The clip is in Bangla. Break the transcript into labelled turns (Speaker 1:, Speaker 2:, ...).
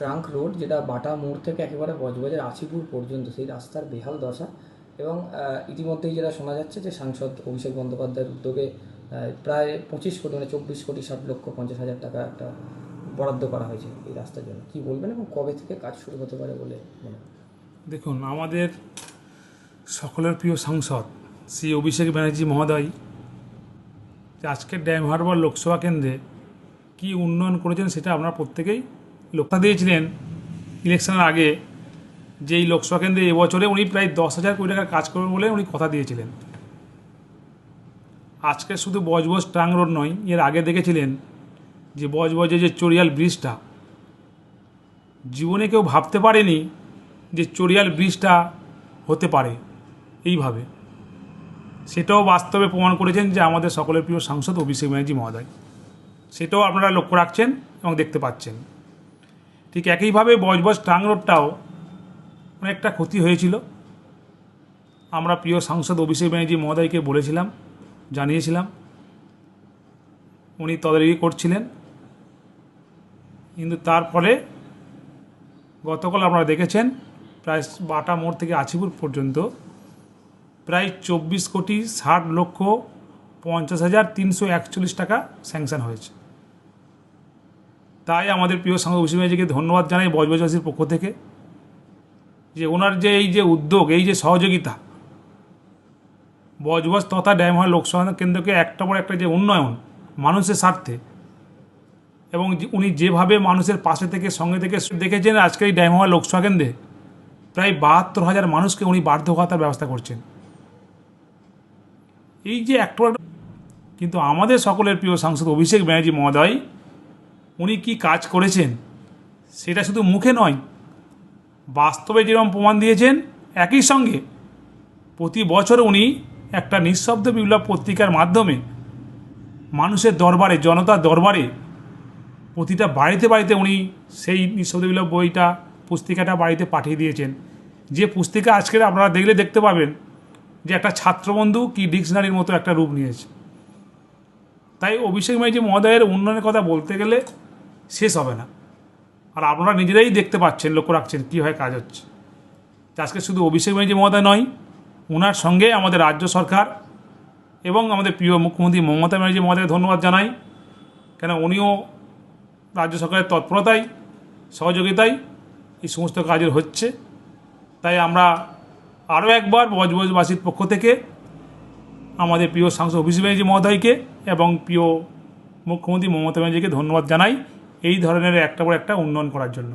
Speaker 1: ট্রাঙ্ক রোড, যেটা বাটা মোড় থেকে একেবারে বজবজের আছিপুর পর্যন্ত, সেই রাস্তার বেহাল দশা। এবং ইতিমধ্যেই যেটা শোনা যাচ্ছে যে সাংসদ অভিষেক বন্দ্যোপাধ্যায়ের উদ্যোগে প্রায় পঁচিশ কোটি মানে চব্বিশ কোটি ষাট লক্ষ পঞ্চাশ হাজার টাকা একটা বরাদ্দ করা হয়েছে এই রাস্তার জন্য। কি বলবেন এবং কবে থেকে কাজ শুরু হতে পারে বলে মনে
Speaker 2: দেখুন, আমাদের সকলের প্রিয় সাংসদ শ্রী অভিষেক ব্যানার্জি মহোদয় আজকের ড্যাম হারবার লোকসভা কেন্দ্রে কী উন্নয়ন করেছেন সেটা আপনারা প্রত্যেকেই লক্ষ্য দিয়েছিলেন ইলেকশনের আগে যে এই লোকসভা কেন্দ্রে এবছরে উনি প্রায় দশ হাজার কোটি টাকার কাজ করবেন বলে উনি কথা দিয়েছিলেন। আজকে শুধু বজবজ ট্রাং রোড নয়, এর আগে দেখেছিলেন যে বজবজে যে চরিয়াল ব্রিজটা, জীবনে কেউ ভাবতে পারেনি যে চরিয়াল ব্রিজটা হতে পারে এইভাবে। সেটাও বাস্তবে প্রমাণ করেছেন যে আমাদের সকলের প্রিয় সাংসদ অভিষেক ব্যানার্জি মহোদয়। সেটাও আপনারা লক্ষ্য রাখছেন এবং দেখতে পাচ্ছেন। ঠিক একইভাবে বজবজ টাং রোডটাও অনেকটা ক্ষতি হয়েছিল। আমরা প্রিয় সাংসদ অভিষেক ব্যানার্জি মহোদয়কে বলেছিলাম, জানিয়েছিলাম। উনি তদারকি করছিলেন। কিন্তু তার ফলে গতকাল আপনারা দেখেছেন, প্রায় বাটা মোড় থেকে আছিপুর পর্যন্ত প্রায় চব্বিশ কোটি ষাট লক্ষ পঞ্চাশ হাজার তিনশো একচল্লিশ টাকা স্যাংশন হয়েছে। তাই আমাদের প্রিয় সাংসদ সংঘ অভিষেককে ধন্যবাদ জানাই বজবজবাসীর পক্ষ থেকে যে ওনার যে এই যে উদ্যোগ, এই যে সহযোগিতা, বজবজ তথা ড্যামহার লোকসভা কেন্দ্রকে একটা পর একটা যে উন্নয়ন মানুষের স্বার্থে এবং উনি যেভাবে মানুষের পাশে থেকে, সঙ্গে থেকে দেখেছেন আজকে এই ডায়মহা লোকসভা কেন্দ্রে, প্রায় বাহাত্তর হাজার মানুষকে উনি বার্ধ ভাতার ব্যবস্থা করছেন। এই যে একটা কিন্তু আমাদের সকলের প্রিয় সাংসদ অভিষেক ব্যানার্জি মহোদয় উনি কি কাজ করেছেন? সেটা শুধু মুখে নয়, বাস্তবে যেরকম প্রমাণ দিয়েছেন, একই সঙ্গে প্রতি বছর উনি একটা নিঃশব্দ বিপ্লব পত্রিকার মাধ্যমে মানুষের দরবারে, জনতার দরবারে প্রতিটা বাড়িতে বাড়িতে উনি সেই নিঃশব্দ বিপ্লব বইটা, পুস্তিকাটা বাড়িতে পাঠিয়ে দিয়েছেন। যে পুস্তিকা আজকের আপনারা দেখলে দেখতে পাবেন যে একটা ছাত্রবন্ধু কি ডিকশনারির মতো একটা রূপ নিয়েছে। তাই অভিষেক ব্যানার্জি মহোদয়ের উন্নয়নের কথা বলতে গেলে শেষ হবে না। আর আপনারা নিজেরাই দেখতে পাচ্ছেন, লক্ষ্য রাখছেন কীভাবে কাজ হচ্ছে। আজকে শুধু অভিষেক ব্যানার্জি মহোদয় নয় ওনার সঙ্গে আমাদের রাজ্য সরকার এবং আমাদের প্রিয় মুখ্যমন্ত্রী মমতা ব্যানার্জি মহোদয়কে ধন্যবাদ জানাই। কেন উনিও রাজ্য সরকারের তৎপরতায়, সহযোগিতায় এই সমস্ত কাজের হচ্ছে। তাই আমরা আরও একবার বজবজবাসীর পক্ষ থেকে আমাদের প্রিয় সাংসদ অভিষেক ব্যানার্জি মহোদয়কে এবং প্রিয় মুখ্যমন্ত্রী মমতা ব্যানার্জিকে ধন্যবাদ জানাই। এই ধরনের একটা পর একটা উন্নয়ন করার জন্য।